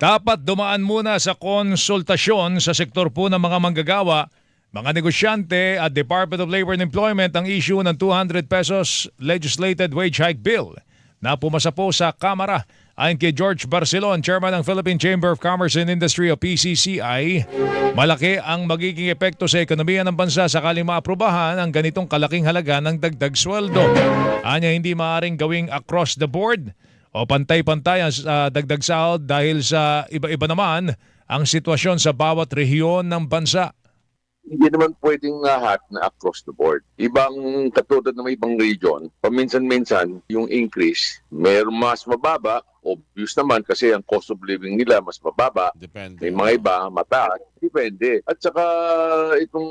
Dapat dumaan muna sa konsultasyon sa sektor po ng mga manggagawa, mga negosyante at Department of Labor and Employment ang issue ng 200 pesos legislated wage hike bill na pumasa po sa Kamara. Ayon kay George Barcelon, Chairman ng Philippine Chamber of Commerce and Industry o PCCI, malaki ang magiging epekto sa ekonomiya ng bansa sakaling maaprubahan ang ganitong kalaking halaga ng dagdag sweldo. Anya hindi maaaring gawing across the board o pantay-pantay ang ah, dagdag sahod dahil sa iba-iba naman ang sitwasyon sa bawat rehiyon ng bansa. hindi naman pwedeng lahat na across the board. Ibang katulad ng ibang region, paminsan-minsan yung increase, may mas mababa, obvious naman kasi ang cost of living nila mas mababa. Depende. May mga iba, mataas. Depende. At saka itong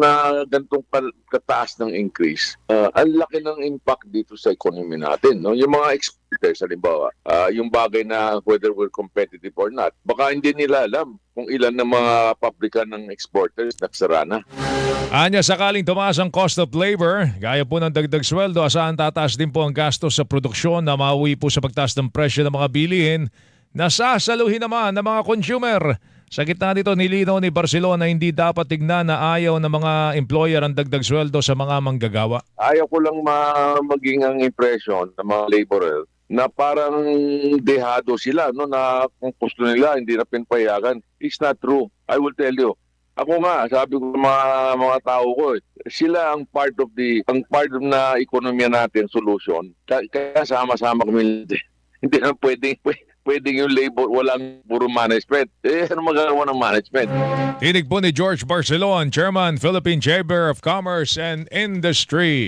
na gantong kal- kataas ng increase, ah, ang laki ng impact dito sa economy natin. No? Yung mga exporters, halimbawa, ah, yung bagay na whether we're competitive or not, baka hindi nila alam kung ilan ng mga pabrika ng exporters nagsara na. Anya sakaling tumaas ang cost of labor, gaya po ng dagdag sweldo, asahan tataas din po ang gastos sa produksyon na mauwi po sa pagtaas ng presyo ng mga bilihin na sasaluhin naman ng mga consumer. Sa gitna nito, nilinaw ni Barcelona hindi dapat tignan na ayaw ng mga employer ang dagdag sweldo sa mga manggagawa. ayaw ko lang ma- maging ang impression ng mga laborer na parang dehado sila no na kung gusto nila hindi na pinapayagan. It's not true. I will tell you. Ako nga sabi ko mga mga tao ko sila ang part of the ang part of na ekonomiya natin solution. Ka- kaya sama-sama kami hindi na pwedeng pwedeng yung labor walang puro management eh ano magagawa ng management Tinig po ni George Barcelon, Chairman, Philippine Chamber of Commerce and Industry.